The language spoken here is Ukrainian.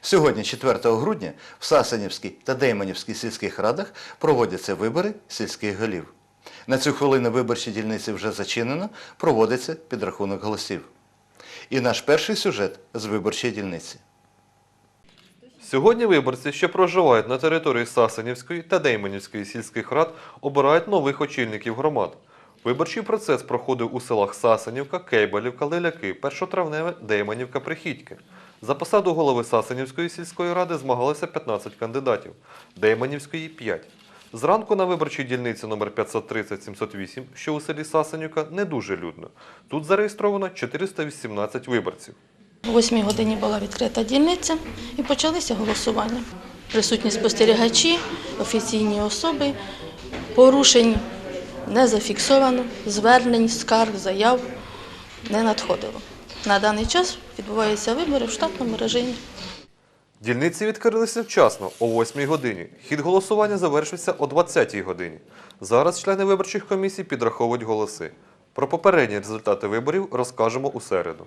Сьогодні, 4 грудня, в Сасанівській та Дейманівській сільських радах проводяться вибори сільських голів. На цю хвилину виборчі дільниці вже зачинено, проводиться підрахунок голосів. І наш перший сюжет з виборчої дільниці. Сьогодні виборці, що проживають на території Сасанівської та Дейменівської сільських рад, обирають нових очільників громад. Виборчий процес проходив у селах Сасанівка, Кейбалівка, Лиляки, Першотравневе, Дейманівка, Прихідьки. За посаду голови Сасанівської сільської ради змагалися 15 кандидатів, Дейманівської – 5. Зранку на виборчій дільниці номер 530-708, що у селі Сасанівка, не дуже людно. Тут зареєстровано 418 виборців. О 8 годині була відкрита дільниця і почалися голосування. Присутні спостерігачі, офіційні особи, порушень не зафіксовано, звернень, скарг, заяв не надходило. На даний час відбуваються вибори в штатному режимі. Дільниці відкрилися вчасно, о 8-й годині. Хід голосування завершився о 20-й годині. Зараз члени виборчих комісій підраховують голоси. Про попередні результати виборів розкажемо у середу.